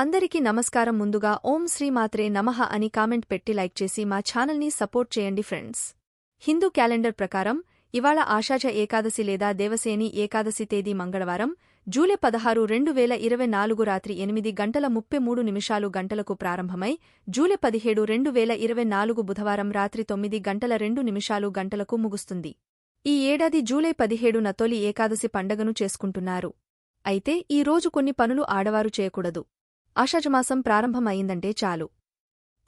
అందరికీ నమస్కారం ముందుగా ఓం శ్రీమాత్రే నమః అని కామెంట్ పెట్టి లైక్ చేసి మా ఛానల్ని సపోర్ట్ చేయండి ఫ్రెండ్స్. హిందూ క్యాలెండర్ ప్రకారం ఇవాళ ఆషాఢ ఏకాదశి లేదా దేవసేని ఏకాదశి తేదీ మంగళవారం జూలై పదహారు రెండు వేల ఇరవై నాలుగు రాత్రి ఎనిమిది గంటల ముప్పై మూడు నిమిషాలు గంటలకు ప్రారంభమై జూలై పదిహేడు రెండు వేల ఇరవై నాలుగు బుధవారం రాత్రి తొమ్మిది గంటల రెండు నిమిషాలు గంటలకు ముగుస్తుంది. ఈ ఏడాది జూలై పదిహేడున తొలి ఏకాదశి పండగను చేసుకుంటున్నారు. అయితే ఈ రోజు కొన్ని పనులు ఆడవారు చేయకూడదు. ఆషాఢమాసం ప్రారంభం అయిందంటే చాలు.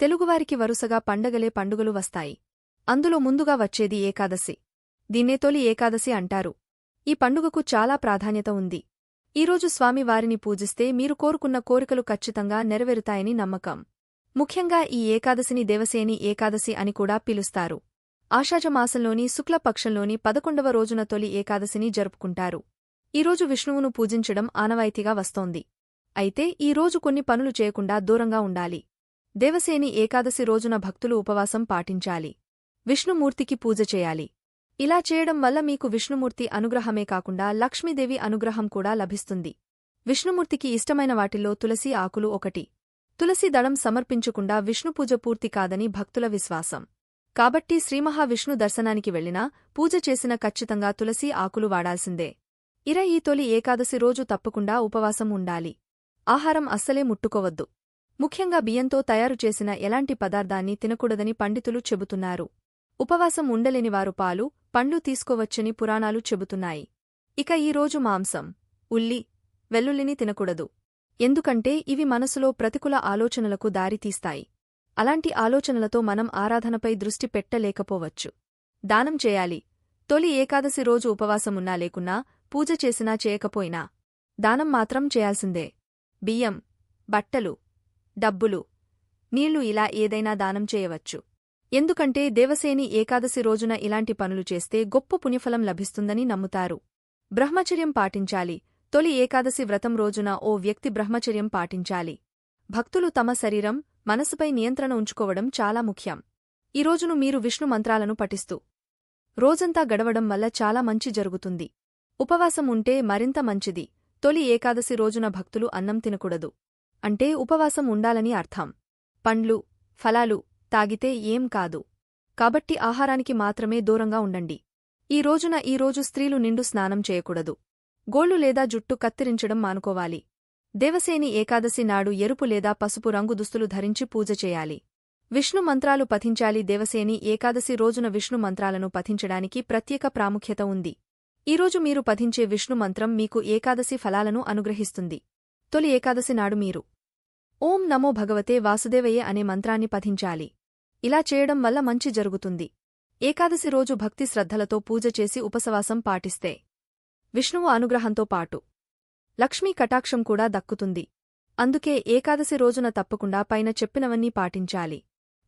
తెలుగువారికి వరుసగా పండగలే పండుగలు వస్తాయి. అందులో ముందుగా వచ్చేది ఏకాదశి. దీన్నే తొలి ఏకాదశి అంటారు. ఈ పండుగకు చాలా ప్రాధాన్యత ఉంది. ఈరోజు స్వామివారిని పూజిస్తే మీరు కోరుకున్న కోరికలు ఖచ్చితంగా నెరవేరుతాయని నమ్మకం. ముఖ్యంగా ఈ ఏకాదశిని దేవసేని ఏకాదశి అని కూడా పిలుస్తారు. ఆషాఢమాసంలోని శుక్లపక్షంలోని పదకొండవ రోజున తొలి ఏకాదశిని జరుపుకుంటారు. ఈరోజు విష్ణువును పూజించడం ఆనవాయితీగా వస్తోంది. అయితే ఈ రోజు కొన్ని పనులు చేయకుండా దూరంగా ఉండాలి. దేవసేని ఏకాదశి రోజున భక్తులు ఉపవాసం పాటించాలి. విష్ణుమూర్తికి పూజ చేయాలి. ఇలా చేయడం వల్ల మీకు విష్ణుమూర్తి అనుగ్రహమే కాకుండా లక్ష్మీదేవి అనుగ్రహం కూడా లభిస్తుంది. విష్ణుమూర్తికి ఇష్టమైన వాటిల్లో తులసి ఆకులు ఒకటి. తులసి దళం సమర్పించకుండా విష్ణుపూజ పూర్తి కాదని భక్తుల విశ్వాసం. కాబట్టి శ్రీమహావిష్ణు దర్శనానికి వెళ్ళినా పూజ చేసిన ఖచ్చితంగా తులసి ఆకులు వాడాల్సిందే. ఇర ఈ తొలి ఏకాదశి రోజు తప్పకుండా ఉపవాసం ఉండాలి. ఆహారం అస్సలే ముట్టుకోవద్దు. ముఖ్యంగా బియ్యంతో తయారు చేసిన ఎలాంటి పదార్థాన్ని తినకూడదని పండితులు చెబుతున్నారు. ఉపవాసం ఉండలేని వారు పాలు పండ్లు తీసుకోవచ్చని పురాణాలు చెబుతున్నాయి. ఇక ఈరోజు మాంసం ఉల్లి వెల్లుల్లిని తినకూడదు. ఎందుకంటే ఇవి మనసులో ప్రతికూల ఆలోచనలకు దారితీస్తాయి. అలాంటి ఆలోచనలతో మనం ఆరాధనపై దృష్టి పెట్టలేకపోవచ్చు. దానం చేయాలి. తొలి ఏకాదశి రోజు ఉపవాసమున్నా లేకున్నా పూజ చేసినా చేయకపోయినా దానం మాత్రం చేయాల్సిందే. బియ్యం బట్టలు డబ్బులు. నీళ్ళు ఇలా ఏదైనా దానం చేయవచ్చు. ఎందుకంటే దేవసేని ఏకాదశి రోజున ఇలాంటి పనులు చేస్తే గొప్ప పుణ్యఫలం లభిస్తుందని నమ్ముతారు. బ్రహ్మచర్యం పాటించాలి. తొలి ఏకాదశి వ్రతం రోజున ఓ వ్యక్తి బ్రహ్మచర్యం పాటించాలి. భక్తులు తమ శరీరం మనసుపై నియంత్రణ ఉంచుకోవడం చాలా ముఖ్యం. ఈ రోజును మీరు విష్ణు మంత్రాలను పఠిస్తూ రోజంతా గడవడం వల్ల చాలా మంచి జరుగుతుంది. ఉపవాసం ఉంటే మరింత మంచిది. తొలి ఏకాదశి రోజున భక్తులు అన్నం తినకూడదు. అంటే ఉపవాసం ఉండాలని అర్థం. పండ్లు ఫలాలు తాగితే ఏం కాదు. కాబట్టి ఆహారానికి మాత్రమే దూరంగా ఉండండి. ఈ రోజున ఈ రోజు స్త్రీలు నిండు స్నానం చేయకూడదు. గోళ్ళు లేదా జుట్టు కత్తిరించడం మానుకోవాలి. దేవసేని ఏకాదశి నాడు ఎరుపు లేదా పసుపు రంగు దుస్తులు ధరించి పూజ చేయాలి. విష్ణు మంత్రాలు పఠించాలి. దేవసేని ఏకాదశి రోజున విష్ణు మంత్రాలను పఠించడానికి ప్రత్యేక ప్రాముఖ్యత ఉంది. ఈరోజు మీరు పఠించే విష్ణు మంత్రం మీకు ఏకాదశి ఫలాలను అనుగ్రహిస్తుంది. తొలి ఏకాదశి నాడు మీరు ఓం నమో భగవతే వాసుదేవయ్యే అనే మంత్రాన్ని పఠించాలి. ఇలా చేయడం వల్ల మంచి జరుగుతుంది. ఏకాదశి రోజు భక్తి శ్రద్ధలతో పూజ చేసి ఉపసవాసం పాటిస్తే విష్ణువు అనుగ్రహంతో పాటు లక్ష్మీ కటాక్షం కూడా దక్కుతుంది. అందుకే ఏకాదశి రోజున తప్పకుండా పైన చెప్పినవన్నీ పాటించాలి.